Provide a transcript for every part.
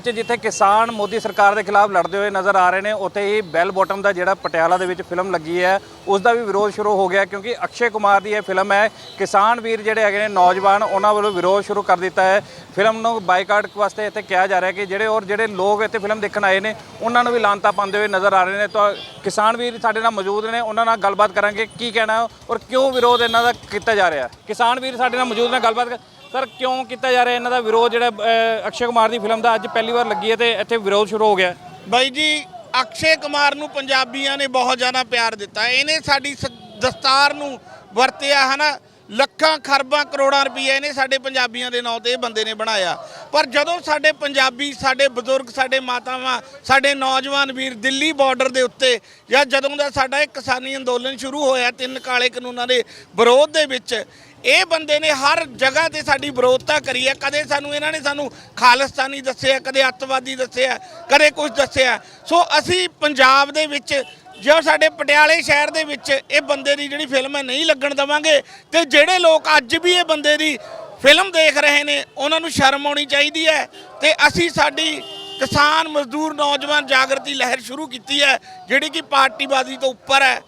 ਚ ਜਿੱਥੇ ਕਿਸਾਨ ਮੋਦੀ ਸਰਕਾਰ ਦੇ ਖਿਲਾਫ ਲੜਦੇ ਹੋਏ ਨਜ਼ਰ ਆ ਰਹੇ ਨੇ, ਉੱਥੇ ਹੀ ਬੈਲ ਬਾਟਮ ਦਾ ਜਿਹੜਾ ਪਟਿਆਲਾ ਦੇ ਵਿੱਚ ਫਿਲਮ ਲੱਗੀ ਹੈ, ਉਸ ਦਾ ਵੀ ਵਿਰੋਧ ਸ਼ੁਰੂ ਹੋ ਗਿਆ ਕਿਉਂਕਿ ਅਕਸ਼ੇ ਕੁਮਾਰ ਦੀ ਇਹ ਫਿਲਮ ਹੈ, ਕਿਸਾਨ ਵੀਰ ਜਿਹੜੇ ਹੈਗੇ ਨੇ, ਨੌਜਵਾਨ, ਉਹਨਾਂ ਵੱਲੋਂ ਵਿਰੋਧ ਸ਼ੁਰੂ ਕਰ ਦਿੱਤਾ ਹੈ। ਫਿਲਮ ਨੂੰ ਬਾਈਕਾਟ ਵਾਸਤੇ ਇੱਥੇ ਕਿਹਾ ਜਾ ਰਿਹਾ ਕਿ ਜਿਹੜੇ ਔਰ ਜਿਹੜੇ ਲੋਕ ਇੱਥੇ ਫਿਲਮ ਦੇਖਣ ਆਏ ਨੇ, ਉਹਨਾਂ ਨੂੰ ਵੀ ਲਾਂਤਾ ਪਾਉਂਦੇ ਹੋਏ ਨਜ਼ਰ ਆ ਰਹੇ ਨੇ। ਤਾਂ ਕਿਸਾਨ ਵੀਰ ਸਾਡੇ ਨਾਲ ਮੌਜੂਦ ਨੇ, ਉਹਨਾਂ ਨਾਲ ਗੱਲਬਾਤ ਕਰਾਂਗੇ, ਕੀ ਕਹਿਣਾ ਔਰ ਕਿਉਂ ਵਿਰੋਧ ਇਹਨਾਂ ਦਾ ਕੀਤਾ ਜਾ ਰਿਹਾ ਕਿਸਾਨ ਵੀਰ ਸਾਡੇ ਨਾਲ ਮੌਜੂਦ ਨੇ, ਗੱਲਬਾਤ ਸਰ ਕਿਉਂ ਕੀਤਾ ਜਾ ਰਿਹਾ ਇਹਨਾਂ ਦਾ ਵਿਰੋਧ? ਜਿਹੜਾ ਅਹ, ਅਕਸ਼ੇ ਕੁਮਾਰ ਦੀ ਫਿਲਮ ਦਾ ਅੱਜ ਪਹਿਲੀ ਵਾਰ ਲੱਗੀ ਹੈ ਤੇ ਇੱਥੇ ਵਿਰੋਧ ਸ਼ੁਰੂ ਹੋ ਗਿਆ ਬਾਈ ਜੀ ਅਕਸ਼ੇ ਕੁਮਾਰ ਨੂੰ ਪੰਜਾਬੀਆਂ ਨੇ ਬਹੁਤ ਜ਼ਿਆਦਾ ਪਿਆਰ ਦਿੱਤਾ। ਇਹਨੇ ਸਾਡੀ ਸ- ਦਸਤਾਰ ਨੂੰ ਵਰਤਿਆ ਹਨਾ? ਲੱਖਾਂ ਖਰਬਾਂ ਕਰੋੜਾਂ ਰੁਪਏ ਇਹਨੇ ਸਾਡੇ ਪੰਜਾਬੀਆਂ ਦੇ ਨਾਂ ਤੇ ਇਹ ਬੰਦੇ ਨੇ ਬਣਾਇਆ। ਪਰ ਜਦੋਂ ਸਾਡੇ ਪੰਜਾਬੀ ਸਾਡੇ ਬਜ਼ੁਰਗ ਸਾਡੇ ਮਾਤਾਵਾਂ ਸਾਡੇ ਨੌਜਵਾਨ ਵੀਰ ਦਿੱਲੀ ਬਾਰਡਰ ਦੇ ਉੱਤੇ ਜਾਂ ਜਦੋਂ ਦਾ ਸਾਡਾ ਇਹ ਕਿਸਾਨੀ ਅੰਦੋਲਨ ਸ਼ੁਰੂ ਹੋਇਆ ਤਿੰਨ ਕਾਲੇ ਕਾਨੂੰਨਾਂ ਦੇ ਵਿਰੋਧ ਦੇ ਵਿੱਚ ਇਹ ਬੰਦੇ ਨੇ ਹਰ ਜਗ੍ਹਾ ਤੇ ਸਾਡੀ ਵਿਰੋਧਤਾ ਕਰੀ ਹੈ। ਕਦੇ ਸਾਨੂੰ ਇਹਨਾਂ ਨੇ ਸਾਨੂੰ ਖਾਲਿਸਤਾਨੀ ਦੱਸਿਆ, ਕਦੇ ਅੱਤਵਾਦੀ ਦੱਸਿਆ, ਕਦੇ ਕੁਝ ਦੱਸਿਆ। ਸੋ ਅਸੀਂ ਪੰਜਾਬ ਦੇ ਵਿੱਚ ਜੋ ਸਾਡੇ ਪਟਿਆਲੇ ਸ਼ਹਿਰ ਦੇ ਵਿੱਚ ਇਹ ਬੰਦੇ ਦੀ ਜਿਹੜੀ ਫਿਲਮ ਹੈ, ਨਹੀਂ ਲੱਗਣ ਦਵਾਂਗੇ। ਤੇ ਜਿਹੜੇ ਲੋਕ ਅੱਜ ਵੀ ਇਹ ਬੰਦੇ ਦੀ ਫਿਲਮ ਦੇਖ ਰਹੇ ਨੇ, ਉਹਨਾਂ ਨੂੰ ਸ਼ਰਮ ਆਉਣੀ ਚਾਹੀਦੀ ਹੈ। ਤੇ ਅਸੀਂ ਸਾਡੀ ਕਿਸਾਨ ਮਜ਼ਦੂਰ ਨੌਜਵਾਨ ਜਾਗਰਤੀ ਲਹਿਰ ਸ਼ੁਰੂ ਕੀਤੀ ਹੈ, ਜਿਹੜੀ ਕਿ ਪਾਰਟੀਬਾਜ਼ੀ ਤੋਂ ਉੱਪਰ ਹੈ।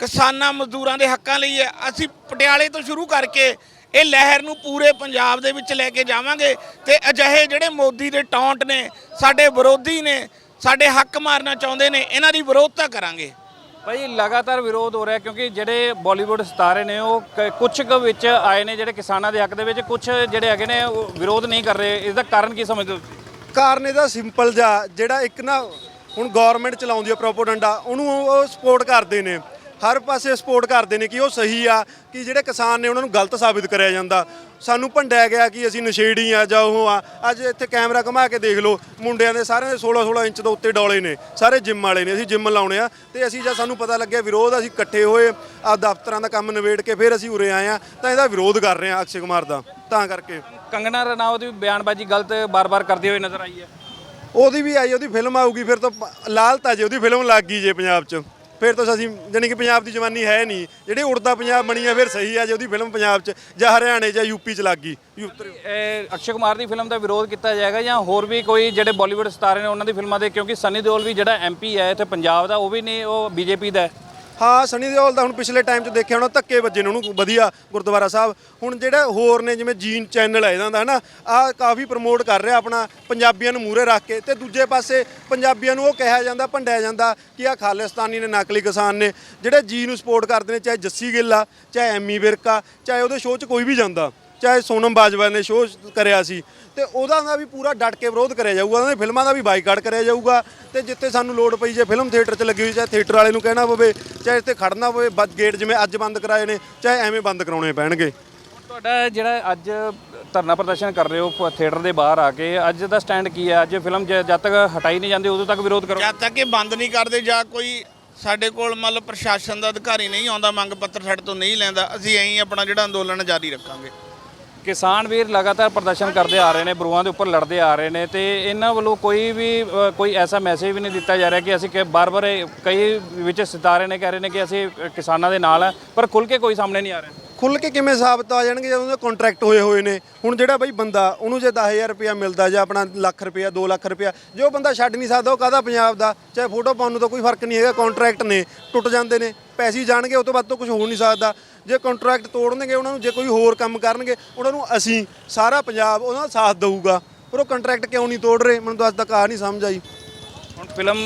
ਕਿਸਾਨਾਂ ਮਜ਼ਦੂਰਾਂ ਦੇ ਹੱਕਾਂ ਲਈ ਹੈ। ਅਸੀਂ ਪਟਿਆਲੇ ਤੋਂ ਸ਼ੁਰੂ ਕਰਕੇ ਇਹ ਲਹਿਰ ਨੂੰ ਪੂਰੇ ਪੰਜਾਬ ਦੇ ਵਿੱਚ ਲੈ ਕੇ ਜਾਵਾਂਗੇ ਤੇ ਅਜਿਹੇ ਜਿਹੜੇ ਮੋਦੀ ਦੇ ਟੌਂਟ ਨੇ ਸਾਡੇ ਵਿਰੋਧੀ ਨੇ ਸਾਡੇ ਹੱਕ ਮਾਰਨਾ ਚਾਹੁੰਦੇ ਨੇ ਇਹਨਾਂ ਦੀ ਵਿਰੋਧਤਾ ਕਰਾਂਗੇ। ਭਾਈ ਲਗਾਤਾਰ ਵਿਰੋਧ ਹੋ ਰਿਹਾ ਕਿਉਂਕਿ ਜਿਹੜੇ ਬਾਲੀਵੁੱਡ ਸਿਤਾਰੇ ਨੇ ਉਹ ਕ- ਕੁਛ ਕੁ ਵਿੱਚ ਆਏ ਨੇ ਜਿਹੜੇ ਕਿਸਾਨਾਂ ਦੇ ਹੱਕ ਦੇ ਵਿੱਚ ਕੁਝ ਜਿਹੜੇ ਹੈਗੇ ਨੇ ਉਹ ਵਿਰੋਧ ਨਹੀਂ ਕਰ ਰਹੇ। ਇਸ ਦਾ ਕਾਰਨ ਕੀ ਸਮਝਦੇ ਹੋ ਕਾਰਨ ਇਹਦਾ ਸਿੰਪਲ ਜਿਹਾ ਜਿਹੜਾ ਇੱਕ ਨਾ ਹੁਣ ਗਵਰਨਮੈਂਟ ਚਲਾਉਂਦੀ ਹੈ ਪ੍ਰੋਪੋਗੈਂਡਾ ਉਹਨੂੰ ਉਹ ਸਪੋਰਟ ਕਰਦੇ ਨੇ। ਹਰ ਪਾਸੇ ਸਪੋਰਟ ਕਰਦੇ ਨੇ ਕਿ ਉਹ ਸਹੀ ਆ ਕਿ ਜਿਹੜੇ ਕਿਸਾਨ ਨੇ ਉਹਨਾਂ ਨੂੰ ਗਲਤ ਸਾਬਿਤ ਕਰਿਆ ਜਾਂਦਾ। ਸਾਨੂੰ ਭੰਡਿਆ ਗਿਆ ਕਿ ਅਸੀਂ ਨਸ਼ੇੜੀ ਆ ਜਾਂ ਉਹ ਆ ਅੱਜ ਇੱਥੇ ਕੈਮਰਾ ਘੁਮਾ ਕੇ ਦੇਖ ਲਓ ਮੁੰਡਿਆਂ ਦੇ ਸਾਰਿਆਂ ਦੇ 16 16 ਇੰਚ ਤੋਂ ਉੱਤੇ ਡੋਲੇ ਨੇ ਸਾਰੇ ਜਿਮ ਵਾਲੇ ਨੇ ਅਸੀਂ ਜਿਮ ਲਾਉਣੇ ਆ। ਤੇ ਅਸੀਂ ਜਦ ਸਾਨੂੰ ਪਤਾ ਲੱਗਿਆ ਵਿਰੋਧ ਅਸੀਂ ਇਕੱਠੇ ਹੋਏ ਆ ਦਫ਼ਤਰਾਂ ਦਾ ਕੰਮ ਨਿਬੇੜ ਕੇ ਫਿਰ ਅਸੀਂ ਉਰੇ ਆਏ ਆ ਤਾਂ ਇਹਦਾ ਵਿਰੋਧ ਕਰ ਰਹੇ ਆ ਅਕਸ਼ੇ ਕੁਮਾਰ ਦਾ ਤਾਂ ਕਰਕੇ। ਕੰਗਨਾ ਰਣਾਵਤ ਵੀ ਬਿਆਨਬਾਜ਼ੀ ਗਲਤ ਬਾਰ-ਬਾਰ ਕਰਦੇ ਹੋਏ ਨਜ਼ਰ ਆਈ ਹੈ। ਉਹਦੀ ਵੀ ਆਈ ਉਹਦੀ ਫਿਲਮ ਆਊਗੀ ਫਿਰ ਤਾਂ ਲਾਲਤਾ ਜੇ ਉਹਦੀ ਫਿਲਮ ਲੱਗ ਗਈ ਜੇ ਪੰਜਾਬ 'ਚ। ਫਿਰ ਤਾਂ ਅਸੀਂ ਜਾਣੀ ਕਿ ਪੰਜਾਬ ਦੀ ਜਵਾਨੀ ਹੈ ਨਹੀਂ। ਜਿਹੜੀ ਉੜਦਾ ਪੰਜਾਬ ਬਣੀ ਆ, ਫਿਰ ਸਹੀ ਆ ਜੇ ਉਹਦੀ ਫਿਲਮ ਪੰਜਾਬ 'ਚ ਜਾਂ ਹਰਿਆਣੇ ਜਾਂ ਯੂਪੀ 'ਚ ਲੱਗ ਗਈ। ਇਹ ਅਕਸ਼ੇ ਕੁਮਾਰ ਦੀ ਫਿਲਮ ਦਾ ਵਿਰੋਧ ਕੀਤਾ ਜਾਏਗਾ ਜਾਂ ਹੋਰ ਵੀ ਕੋਈ ਜਿਹੜੇ ਬਾਲੀਵੁੱਡ ਸਿਤਾਰੇ ਨੇ ਉਹਨਾਂ ਦੀ ਫਿਲਮਾਂ ਦੇ, ਕਿਉਂਕਿ ਸਨੀ ਦਿਓਲ ਵੀ ਜਿਹੜਾ ਐਮਪੀ ਹੈ ਇੱਥੇ ਪੰਜਾਬ ਦਾ, ਉਹ ਵੀ ਨਹੀਂ, ਉਹ ਬੀਜੇਪੀ ਦਾ ਹੈ। ਹਾਂ, ਸਨੀ ਦਿਓਲ ਦਾ ਹੁਣ ਪਿਛਲੇ ਟਾਈਮ 'ਚ ਦੇਖਿਆ ਹੋਣਾ, ਧੱਕੇ ਵੱਜੇ ਨੇ ਉਹਨੂੰ, ਵਧੀਆ ਗੁਰਦੁਆਰਾ ਸਾਹਿਬ। ਹੁਣ ਜਿਹੜਾ ਹੋਰ ਨੇ, ਜਿਵੇਂ ਜੀਨ ਚੈਨਲ ਹੈ ਇਹਨਾਂ ਦਾ, ਹਨਾ, ਆ ਕਾਫੀ ਪ੍ਰਮੋਟ ਕਰ ਰਿਹਾ ਆਪਣਾ, ਪੰਜਾਬੀਆਂ ਨੂੰ ਮੂਹਰੇ ਰੱਖ ਕੇ। ਤੇ ਦੂਜੇ ਪਾਸੇ ਪੰਜਾਬੀਆਂ ਨੂੰ ਉਹ ਕਿਹਾ ਜਾਂਦਾ, ਭੰਡਿਆ ਜਾਂਦਾ ਕਿ ਆ ਖਾਲਿਸਤਾਨੀ ਨੇ, ਨਕਲੀ ਕਿਸਾਨ ਨੇ, ਜਿਹੜੇ ਜੀ ਨੂੰ ਸਪੋਰਟ ਕਰਦੇ ਨੇ, ਚਾਹੇ ਜੱਸੀ ਗਿੱਲ ਆ, ਚਾਹੇ ਐਮੀ ਵਿਰਕਾ ਚਾਹੇ ਉਹਦੇ ਸ਼ੋਅ 'ਚ ਕੋਈ ਵੀ ਜਾਂਦਾ। ਚਾਹੇ ਸੋਨਮ ਬਾਜਵਾ ਨੇ ਸ਼ੋਅ ਕਰਿਆ ਸੀ ਤੇ ਉਹਦਾ ਦਾ ਵੀ ਪੂਰਾ ਡਟ ਕੇ ਵਿਰੋਧ ਕਰਿਆ ਜਾਊਗਾ ਉਹਨਾਂ ਦੀ ਫਿਲਮਾਂ ਦਾ ਵੀ ਬਾਈਕਾਟ ਕਰਿਆ ਜਾਊਗਾ ਤੇ ਜਿੱਥੇ ਸਾਨੂੰ ਲੋੜ ਪਈ ਜੇ ਫਿਲਮ ਥੀਏਟਰ 'ਚ ਲੱਗੀ ਹੋਈ ਚਾਹੇ ਥੀਏਟਰ ਵਾਲੇ ਨੂੰ ਕਹਿਣਾ ਪਵੇ ਚਾਹੇ ਇੱਥੇ ਖੜਨਾ ਪਵੇ ਬੱਦ ਗੇਟ ਜਿਵੇਂ ਅੱਜ ਬੰਦ ਕਰਾਏ ਨੇ ਚਾਹੇ ਐਵੇਂ ਬੰਦ ਕਰਾਉਣੇ ਪੈਣਗੇ। ਤੁਹਾਡਾ ਜਿਹੜਾ ਅੱਜ ਧਰਨਾ ਪ੍ਰਦਰਸ਼ਨ ਕਰ ਰਹੇ ਹੋ ਥੀਏਟਰ ਦੇ ਬਾਹਰ ਆ ਕੇ ਅੱਜ ਦਾ ਸਟੈਂਡ ਕੀ ਹੈ? ਅੱਜ ਫਿਲਮ ਜ- ਜਦ ਤੱਕ ਹਟਾਈ ਨਹੀਂ ਜਾਂਦੀ ਉਦੋਂ ਤੱਕ ਵਿਰੋਧ ਕਰੋ। ਜਦ ਤੱਕ ਇਹ ਬੰਦ ਨਹੀਂ ਕਰਦੇ ਜਾਂ ਕੋਈ ਸਾਡੇ ਕੋਲ ਮਤਲਬ ਪ੍ਰਸ਼ਾਸਨ ਦਾ ਅਧਿਕਾਰੀ ਨਹੀਂ ਆਉਂਦਾ ਮੰਗ ਪੱਤਰ ਸਾਡੇ ਤੋਂ ਨਹੀਂ ਲੈਂਦਾ ਅਸੀਂ ਐਂ ਹੀ ਆਪਣਾ ਜਿਹੜਾ ਅੰਦੋਲਨ ਜਾਰੀ ਰੱਖਾਂਗੇ। ਕਿਸਾਨ ਵੀਰ ਲਗਾਤਾਰ ਪ੍ਰਦਰਸ਼ਨ ਕਰਦੇ ਆ ਰਹੇ ਨੇ ਬਰੂਆਂ ਦੇ ਉੱਪਰ ਲੜਦੇ ਆ ਰਹੇ ਨੇ ਤੇ ਇਹਨਾਂ ਵੱਲੋਂ ਕੋਈ ਵੀ ਅ, ਕੋਈ ਐਸਾ ਮੈਸੇਜ ਵੀ ਨਹੀਂ ਦਿੱਤਾ ਜਾ ਰਿਹਾ ਕਿ ਅਸੀਂ ਕਿ ਬਾਰ-ਬਾਰ ਇਹ ਕਈ ਵਿੱਚ ਸਿਤਾਰੇ ਨੇ ਕਹਿ ਰਹੇ ਨੇ ਕਿ ਅਸੀਂ ਅ, ਕਿਸਾਨਾਂ ਦੇ ਨਾਲ ਆ ਪਰ ਖੁੱਲ ਕੇ ਕੋਈ ਸਾਹਮਣੇ ਨਹੀਂ ਆ ਰਿਹਾ। ਖੁੱਲ ਕੇ ਕਿਵੇਂ ਸਾਬਤ ਆ ਜਾਣਗੇ ਜਦੋਂ ਦੇ ਕੰਟਰੈਕਟ ਹੋਏ ਹੋਏ ਨੇ? ਹੁਣ ਜਿਹੜਾ ਬਈ ਬੰਦਾ ਉਹਨੂੰ ਜੇ 10000 ਰੁਪਇਆ ਮਿਲਦਾ ਜਾਂ ਆਪਣਾ ਲੱਖ ਰੁਪਇਆ 2 ਲੱਖ ਰੁਪਇਆ ਜੇ ਉਹ ਬੰਦਾ ਛੱਡ ਨਹੀਂ ਸਕਦਾ ਉਹ ਕਾਹਦਾ ਪੰਜਾਬ ਦਾ? ਚਾਹੇ ਫੋਟੋ ਪਾਉਣ ਨੂੰ ਤਾਂ ਕੋਈ ਫ਼ਰਕ ਨਹੀਂ ਹੈਗਾ ਕੰਟਰੈਕਟ ਨੇ ਟੁੱਟ ਜਾਂਦੇ ਨੇ ਪੈਸੇ ਹੀ ਜਾਣਗੇ ਉਹ ਤੋਂ ਵੱਧ ਤੋਂ ਕੁਝ ਹੋ ਨਹੀਂ ਸਕਦਾ। ਜੇ ਕੰਟਰੈਕਟ ਤੋੜਨਗੇ ਉਹਨਾਂ ਨੂੰ ਜੇ ਕੋਈ ਹੋਰ ਕੰਮ ਕਰਨਗੇ ਉਹਨਾਂ ਨੂੰ ਅਸੀਂ ਸਾਰਾ ਪੰਜਾਬ ਉਹਨਾਂ ਦਾ ਸਾਥ ਦਊਗਾ। ਪਰ ਉਹ ਕੰਟਰੈਕਟ ਕਿਉਂ ਨਹੀਂ ਤੋੜ ਰਹੇ? ਮੈਨੂੰ ਤਾਂ ਅੱਜ ਤੱਕ ਆ ਨਹੀਂ ਸਮਝ ਆਈ। ਹੁਣ ਫਿਲਮ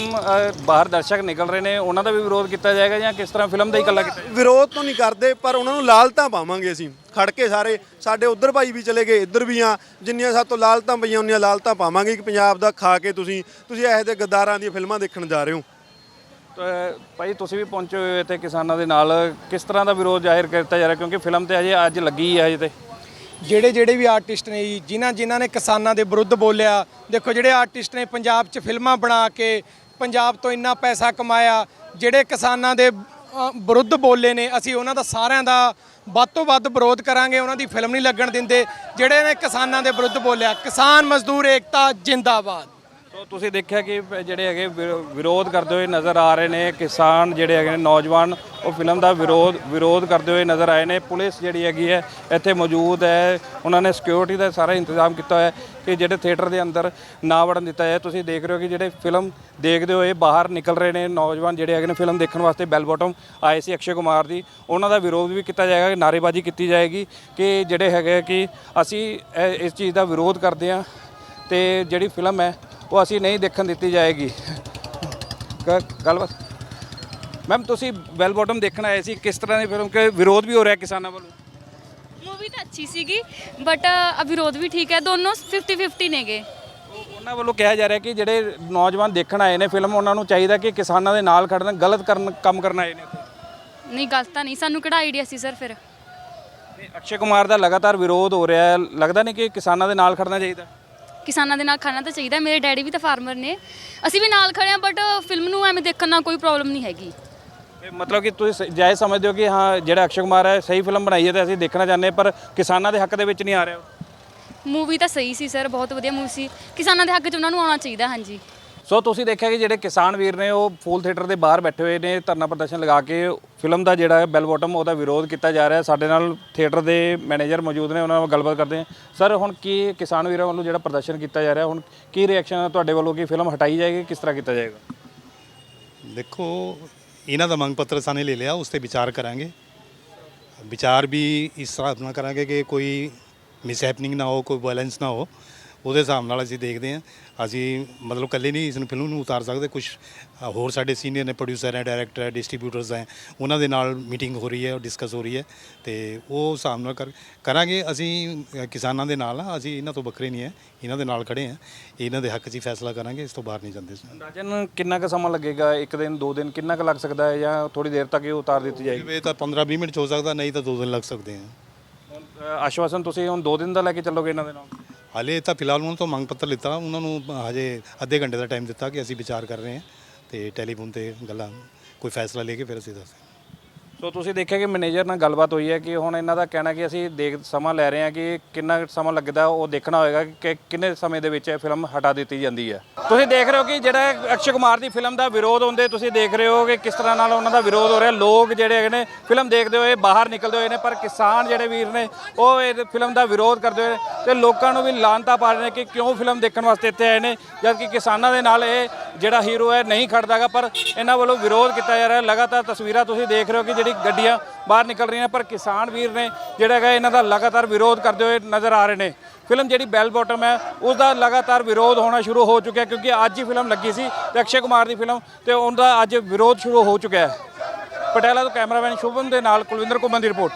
ਬਾਹਰ ਦਰਸ਼ਕ ਨਿਕਲ ਰਹੇ ਨੇ ਉਹਨਾਂ ਦਾ ਵੀ ਵਿਰੋਧ ਕੀਤਾ ਜਾਏਗਾ ਜਾਂ ਕਿਸ ਤਰ੍ਹਾਂ ਫਿਲਮ ਦਾ ਹੀ ਇਕੱਲਾ ਕੀਤਾ? ਵਿਰੋਧ ਤੋਂ ਨਹੀਂ ਕਰਦੇ ਪਰ ਉਹਨਾਂ ਨੂੰ ਲਾਲਤਾਂ ਪਾਵਾਂਗੇ ਅਸੀਂ। ਖੜ ਕੇ ਸਾਰੇ ਸਾਡੇ ਉਧਰ ਭਾਈ ਵੀ ਚਲੇ ਗਏ ਇੱਧਰ ਵੀ ਆ ਜਿੰਨੀਆਂ ਸਾਤੋਂ ਲਾਲਤਾਂ ਪਈਆਂ ਉਹਨੀਆਂ ਲਾਲਤਾਂ ਪਾਵਾਂਗੇ ਕਿ ਪੰਜਾਬ ਦਾ ਖਾ ਕੇ ਤੁਸੀਂ ਤੁਸੀਂ ਇਹੋ ਜਿਹੇ ਗੱਦਾਰਾਂ ਦੀਆਂ ਫਿਲਮਾਂ ਦੇਖਣ ਜਾ ਰਹੇ ਹੋ। ਤਾਂ ਭਾਈ ਤੁਸੀਂ ਵੀ ਪਹੁੰਚੇ ਹੋਏ ਇੱਥੇ ਕਿਸਾਨਾਂ ਦੇ ਨਾਲ। ਕਿਸ ਤਰ੍ਹਾਂ ਦਾ ਵਿਰੋਧ ਜ਼ਾਹਿਰ ਕੀਤਾ ਜਾ ਰਿਹਾ? ਕਿਉਂਕਿ ਫਿਲਮ ਤੇ ਹਜੇ ਅੱਜ ਲੱਗੀ ਹੈ ਅਜੇ ਤੇ। ਜਿਹੜੇ ਜਿਹੜੇ ਵੀ ਆਰਟਿਸਟ ਨੇ ਜੀ ਜਿਨ੍ਹਾਂ ਜਿਨ੍ਹਾਂ ਨੇ ਕਿਸਾਨਾਂ ਦੇ ਵਿਰੁੱਧ ਬੋਲਿਆ ਦੇਖੋ ਜਿਹੜੇ ਆਰਟਿਸਟ ਨੇ ਪੰਜਾਬ 'ਚ ਫਿਲਮਾਂ ਬਣਾ ਕੇ ਪੰਜਾਬ ਤੋਂ ਇੰਨਾ ਪੈਸਾ ਕਮਾਇਆ ਜਿਹੜੇ ਕਿਸਾਨਾਂ ਦੇ ਅ, ਵਿਰੁੱਧ ਬੋਲੇ ਨੇ ਅਸੀਂ ਉਹਨਾਂ ਦਾ ਸਾਰਿਆਂ ਦਾ ਵੱਧ ਤੋਂ ਵੱਧ ਵਿਰੋਧ ਕਰਾਂਗੇ ਉਹਨਾਂ ਦੀ ਫਿਲਮ ਨਹੀਂ ਲੱਗਣ ਦਿੰਦੇ। ਜਿਹੜੇ ਨੇ ਕਿਸਾਨਾਂ ਦੇ ਵਿਰੁੱਧ ਬੋਲਿਆ ਕਿਸਾਨ ਮਜ਼ਦੂਰ ਏਕਤਾ ਜਿੰਦਾਬਾਦ। ਸੋ ਤੁਸੀਂ ਦੇਖਿਆ ਕਿ ਜਿਹੜੇ ਹੈਗੇ ਵਿਰੋਧ ਕਰਦੇ ਹੋਏ ਨਜ਼ਰ ਆ ਰਹੇ ਨੇ, ਕਿਸਾਨ ਜਿਹੜੇ ਹੈਗੇ ਨੇ, ਨੌਜਵਾਨ, ਉਹ ਫਿਲਮ ਦਾ ਵਿਰੋਧ ਵਿਰੋਧ ਕਰਦੇ ਹੋਏ ਨਜ਼ਰ ਆਏ ਨੇ। ਪੁਲਿਸ ਜਿਹੜੀ ਹੈਗੀ ਹੈ, ਇੱਥੇ ਮੌਜੂਦ ਹੈ। ਉਹਨਾਂ ਨੇ ਸਿਕਿਉਰਿਟੀ ਦਾ ਸਾਰਾ ਇੰਤਜ਼ਾਮ ਕੀਤਾ ਹੋਇਆ ਕਿ ਜਿਹੜੇ ਥੀਏਟਰ ਦੇ ਅੰਦਰ ਨਾ ਵੜਨ ਦਿੱਤਾ ਹੈ ਤੁਸੀਂ ਦੇਖ ਰਹੇ ਹੋ ਕਿ ਜਿਹੜੇ ਫਿਲਮ ਦੇਖਦੇ ਹੋਏ ਬਾਹਰ ਨਿਕਲ ਰਹੇ ਨੇ, ਨੌਜਵਾਨ ਜਿਹੜੇ ਹੈਗੇ ਨੇ ਫਿਲਮ ਦੇਖਣ ਵਾਸਤੇ ਬੈਲ ਬਾਟਮ ਆਏ ਸੀ ਅਕਸ਼ੇ ਕੁਮਾਰ ਦੀ ਉਹਨਾਂ ਦਾ ਵਿਰੋਧ ਵੀ ਕੀਤਾ ਜਾਏਗਾ ਨਾਰੇਬਾਜ਼ੀ ਕੀਤੀ ਜਾਏਗੀ ਕਿ ਜਿਹੜੇ ਹੈਗੇ ਕਿ ਅਸੀਂ ਇਸ ਚੀਜ਼ ਦਾ ਵਿਰੋਧ ਕਰਦੇ ਹਾਂ ਤੇ ਜਿਹੜੀ ਫਿਲਮ ਹੈ ਉਹ ਅਸੀਂ ਨਹੀਂ ਦੇਖਣ ਦਿੱਤੀ ਜਾਏਗੀ। ਗੱਲਬਾਤ। ਮੈਮ ਤੁਸੀਂ ਬੈਲ ਬਾਟਮ ਦੇਖਣ ਆਏ ਸੀ ਕਿਸ ਤਰ੍ਹਾਂ ਦੀ ਫਿਲਮ ਕਿ ਵਿਰੋਧ ਵੀ ਹੋ ਰਿਹਾ ਕਿਸਾਨਾਂ ਵੱਲੋਂ? ਮੂਵੀ ਤਾਂ ਅੱਛੀ ਸੀਗੀ ਬਟ ਵਿਰੋਧ ਵੀ ਠੀਕ ਹੈ ਦੋਨੋਂ 50 50 ਨੇਗੇ ਉਹਨਾਂ ਵੱਲੋਂ ਕਿਹਾ ਜਾ ਰਿਹਾ ਕਿ ਜਿਹੜੇ ਨੌਜਵਾਨ ਦੇਖਣ ਆਏ ਨੇ ਫਿਲਮ ਉਹਨਾਂ ਨੂੰ ਚਾਹੀਦਾ ਕਿ ਕਿਸਾਨਾਂ ਦੇ ਨਾਲ ਖੜਨ ਗਲਤ ਕਰਨ ਕੰਮ ਕਰਨ ਆਏ ਨੇ ਨਹੀਂ ਗਲਤ ਤਾਂ ਨਹੀਂ ਸਾਨੂੰ ਕਿਹੜਾ ਆਈਡੀਆ ਸੀ ਸਰ ਫਿਰ? ਅਕਸ਼ੇ ਕੁਮਾਰ ਦਾ ਲਗਾਤਾਰ ਵਿਰੋਧ ਹੋ ਰਿਹਾ ਹੈ ਲੱਗਦਾ ਨਹੀਂ ਕਿ ਕਿਸਾਨਾਂ ਦੇ ਨਾਲ ਖੜਨਾ ਚਾਹੀਦਾ। ਕਿਸਾਨਾਂ ਦੇ ਨਾਲ ਖਾਣਾ ਤਾਂ ਚਾਹੀਦਾ ਮੇਰੇ ਡੈਡੀ ਵੀ ਤਾਂ ਫਾਰਮਰ ਨੇ। ਅਸੀਂ ਵੀ ਨਾਲ ਖੜੇ ਆ ਬਟ ਫਿਲਮ ਨੂੰ ਐਵੇਂ ਦੇਖਣ ਨਾਲ ਕੋਈ ਪ੍ਰੋਬਲਮ ਨਹੀਂ ਹੈਗੀ। ਮਤਲਬ ਕਿ ਤੁਸੀਂ ਜਾਇਜ਼ ਸਮਝਦੇ ਹੋ ਕਿ ਹਾਂ ਜਿਹੜਾ ਅਕਸ਼ੇ ਕੁਮਾਰ ਹੈ ਸਹੀ ਫਿਲਮ ਬਣਾਈ ਹੈ ਤੇ ਅਸੀਂ ਦੇਖਣਾ ਚਾਹੁੰਦੇ ਹਾਂ ਪਰ ਕਿਸਾਨਾਂ ਦੇ ਹੱਕ ਦੇ ਵਿੱਚ ਨਹੀਂ ਆ ਰਿਹਾ ਉਹ। ਮੂਵੀ ਤਾਂ ਸਹੀ ਸੀ ਸਰ ਬਹੁਤ ਵਧੀਆ ਮੂਵੀ ਸੀ। ਕਿਸਾਨਾਂ ਦੇ ਹੱਕ 'ਚ ਉਹਨਾਂ ਨੂੰ ਆਉਣਾ ਚਾਹੀਦਾ ਹਾਂਜੀ। ਸੋ ਤੁਸੀਂ ਦੇਖਿਆ ਕਿ ਜਿਹੜੇ ਕਿਸਾਨ ਵੀਰ ਨੇ ਉਹ ਫੂਲ ਥੀਏਟਰ ਦੇ ਬਾਹਰ ਬੈਠੇ ਹੋਏ ਨੇ ਧਰਨਾ ਪ੍ਰਦਰਸ਼ਨ ਲਗਾ ਕੇ ਫਿਲਮ ਦਾ ਜਿਹੜਾ ਹੈ ਬੈਲ ਬਾਟਮ ਉਹਦਾ ਵਿਰੋਧ ਕੀਤਾ ਜਾ ਰਿਹਾ ਸਾਡੇ ਨਾਲ ਥੀਏਟਰ ਦੇ ਮੈਨੇਜਰ ਮੌਜੂਦ ਨੇ, ਉਹਨਾਂ ਨਾਲ ਗੱਲਬਾਤ ਕਰਦੇ ਹਾਂ। ਸਰ ਹੁਣ ਕੀ ਕਿਸਾਨ ਵੀਰਾਂ ਵੱਲੋਂ ਜਿਹੜਾ ਪ੍ਰਦਰਸ਼ਨ ਕੀਤਾ ਜਾ ਰਿਹਾ, ਹੁਣ ਕੀ ਰਿਐਕਸ਼ਨ ਹੈ ਤੁਹਾਡੇ ਵੱਲੋਂ ਕਿ ਫਿਲਮ ਹਟਾਈ ਜਾਏਗੀ, ਕਿਸ ਤਰ੍ਹਾਂ ਕੀਤਾ ਜਾਏਗਾ? ਦੇਖੋ, ਇਹਨਾਂ ਦਾ ਮੰਗ ਪੱਤਰ ਸਾਨੇ ਲੈ ਲਿਆ, ਉਸ ਤੇ ਵਿਚਾਰ ਕਰਾਂਗੇ। ਵਿਚਾਰ ਵੀ ਇਸ ਤਰ੍ਹਾਂ ਨਾਲ ਕਰਾਂਗੇ ਕਿ ਕੋਈ ਮਿਸਹੈਪਨਿੰਗ ਨਾ ਹੋ, ਕੋਈ ਵਾਇਲੈਂਸ ਨਾ ਹੋ। ਉਹਦੇ ਹਿਸਾਬ ਨਾਲ ਅਸੀਂ ਦੇਖਦੇ ਹਾਂ। ਅਸੀਂ ਮਤਲਬ ਇਕੱਲੇ ਨਹੀਂ ਇਸ ਨੂੰ ਫਿਲਮ ਨੂੰ ਉਤਾਰ ਸਕਦੇ। ਕੁਝ ਹੋਰ ਸਾਡੇ ਸੀਨੀਅਰ ਨੇ ਪ੍ਰੋਡਿਊਸਰ ਹੈ ਡਾਇਰੈਕਟਰ ਹੈ ਡਿਸਟ੍ਰੀਬਿਊਟਰਸ ਹੈ ਉਹਨਾਂ ਦੇ ਨਾਲ ਮੀਟਿੰਗ ਹੋ ਰਹੀ ਹੈ ਡਿਸਕਸ ਹੋ ਰਹੀ ਹੈ। ਤੇ ਉਹ ਹਿਸਾਬ ਨਾਲ ਕਰ ਕਰਾਂਗੇ। ਅਸੀਂ ਕਿਸਾਨਾਂ ਦੇ ਨਾਲ ਆ ਅਸੀਂ ਇਹਨਾਂ ਤੋਂ ਵੱਖਰੇ ਨਹੀਂ ਹੈ। ਇਹਨਾਂ ਦੇ ਨਾਲ ਖੜੇ ਹਾਂ। ਇਹਨਾਂ ਦੇ ਹੱਕ 'ਚ ਹੀ ਫੈਸਲਾ ਕਰਾਂਗੇ। ਇਸ ਤੋਂ ਬਾਹਰ ਨਹੀਂ ਜਾਂਦੇ ਅੰਦਾਜ਼ਨ ਕਿੰਨਾ ਕੁ ਸਮਾਂ ਲੱਗੇਗਾ? ਇੱਕ ਦਿਨ ਦੋ ਦਿਨ ਕਿੰਨਾ ਕੁ ਲੱਗ ਸਕਦਾ ਹੈ? ਜਾਂ ਥੋੜੀ ਦੇਰ ਤੱਕ ਇਹ ਉਤਾਰ ਦਿੱਤੀ ਜਾਏਗੀ? ਇਹ ਤਾਂ 15-20 ਮਿੰਟ 'ਚ ਹੋ ਸਕਦਾ। ਨਹੀਂ ਤਾਂ ਦੋ ਦਿਨ ਲੱਗ ਸਕਦੇ ਆ। ਆਸ਼ਵਾਸਨ ਤੁਸੀਂ ਹੁਣ ਦੋ ਦਿਨ ਦਾ ਲੈ ਕੇ ਚੱਲੋਗੇ ਇਹਨਾਂ ਦੇ ਨਾਲ? ਹਾਲੇ ਤਾਂ ਫਿਲਹਾਲ ਉਹਨਾਂ ਤੋਂ ਮੰਗ ਪੱਤਰ ਲਿੱਤਾ, ਉਹਨਾਂ ਨੂੰ ਹਜੇ ਅੱਧੇ ਘੰਟੇ ਦਾ ਟਾਈਮ ਦਿੱਤਾ ਕਿ ਅਸੀਂ ਵਿਚਾਰ ਕਰ ਰਹੇ ਹਾਂ ਤੇ ਟੈਲੀਫੋਨ ਤੇ ਗੱਲਾਂ, ਕੋਈ ਫੈਸਲਾ ਲੈ ਕੇ ਫਿਰ ਅਸੀਂ ਦੱਸਾਂਗੇ ਸੋ ਤੁਸੀਂ ਦੇਖਿਆ ਕਿ ਮੈਨੇਜਰ ਨਾਲ ਗੱਲਬਾਤ ਹੋਈ ਹੈ ਕਿ ਹੁਣ ਇਹਨਾਂ ਦਾ ਕਹਿਣਾ ਕਿ ਅਸੀਂ ਦੇਖ ਸਮਾਂ ਲੈ ਰਹੇ ਹਾਂ ਕਿ ਕਿੰਨਾ ਕੁ ਸਮਾਂ ਲੱਗਦਾ, ਉਹ ਦੇਖਣਾ ਹੋਏਗਾ ਕਿ ਕਿੰਨੇ ਸਮੇਂ ਦੇ ਵਿੱਚ ਇਹ ਫਿਲਮ ਹਟਾ ਦਿੱਤੀ ਜਾਂਦੀ ਹੈ। ਤੁਸੀਂ ਦੇਖ ਰਹੇ ਹੋ ਕਿ ਜਿਹੜਾ ਅਕਸ਼ੇ ਕੁਮਾਰ ਦੀ ਫਿਲਮ ਦਾ ਵਿਰੋਧ ਹੁੰਦੇ ਤੁਸੀਂ ਦੇਖ ਰਹੇ ਹੋ ਕਿ ਕਿਸ ਤਰ੍ਹਾਂ ਨਾਲ ਉਹਨਾਂ ਦਾ ਵਿਰੋਧ ਹੋ ਰਿਹਾ। ਲੋਕ ਜਿਹੜੇ ਹੈਗੇ ਨੇ, ਫਿਲਮ ਦੇਖਦੇ ਹੋਏ ਬਾਹਰ ਨਿਕਲਦੇ ਹੋਏ ਨੇ, ਪਰ ਕਿਸਾਨ ਜਿਹੜੇ ਵੀਰ ਨੇ, ਉਹ ਇਹ ਫਿਲਮ ਦਾ ਵਿਰੋਧ ਕਰਦੇ ਹੋਏ ਤੇ ਲੋਕਾਂ ਨੂੰ ਵੀ ਲਾਂਤਾ ਪਾ ਰਹੇ ਨੇ ਕਿ ਕਿਉਂ ਫਿਲਮ ਦੇਖਣ ਵਾਸਤੇ ਇੱਥੇ ਆਏ ਨੇ ਜਦ ਕਿ ਕਿਸਾਨਾਂ ਦੇ ਨਾਲ ਇਹ ਜਿਹੜਾ ਹੀਰੋ ਹੈ ਨਹੀਂ ਖੜਦਾਗਾ ਪਰ ਇਹਨਾਂ ਵੱਲੋਂ ਵਿਰੋਧ ਕੀਤਾ ਜਾ ਰਿਹਾ। ਲਗਾਤਾਰ ਤਸਵੀਰਾਂ ਤੁਸੀਂ ਦੇਖ ਰਹੇ ਹੋ ਕਿ ਜਿਹੜੀ ਗੱਡੀਆਂ ਬਾਹਰ ਨਿਕਲ ਰਹੀਆਂ ਪਰ ਕਿਸਾਨ ਵੀਰ ਨੇ ਜਿਹੜਾ ਹੈਗਾ ਇਹਨਾਂ ਦਾ ਲਗਾਤਾਰ ਵਿਰੋਧ ਕਰਦੇ ਹੋਏ ਨਜ਼ਰ ਆ ਰਹੇ ਨੇ। ਫਿਲਮ ਜਿਹੜੀ ਬੈਲ ਬਾਟਮ ਹੈ, ਉਸ ਦਾ ਲਗਾਤਾਰ ਵਿਰੋਧ ਹੋਣਾ ਸ਼ੁਰੂ ਹੋ ਚੁੱਕਿਆ ਕਿਉਂਕਿ ਅੱਜ ਹੀ ਫਿਲਮ ਲੱਗੀ ਸੀ, ਤੇ ਅਕਸ਼ੇ ਕੁਮਾਰ ਦੀ ਫਿਲਮ, ਤੇ ਉਹਦਾ ਅੱਜ ਵਿਰੋਧ ਸ਼ੁਰੂ ਹੋ ਚੁੱਕਿਆ ਹੈ। ਪਟਿਆਲਾ ਤੋਂ ਕੈਮਰਾਮੈਨ ਸ਼ੁਭਮ ਦੇ ਨਾਲ ਕੁਲਵਿੰਦਰ ਕੁਮਾਰ ਦੀ ਰਿਪੋਰਟ।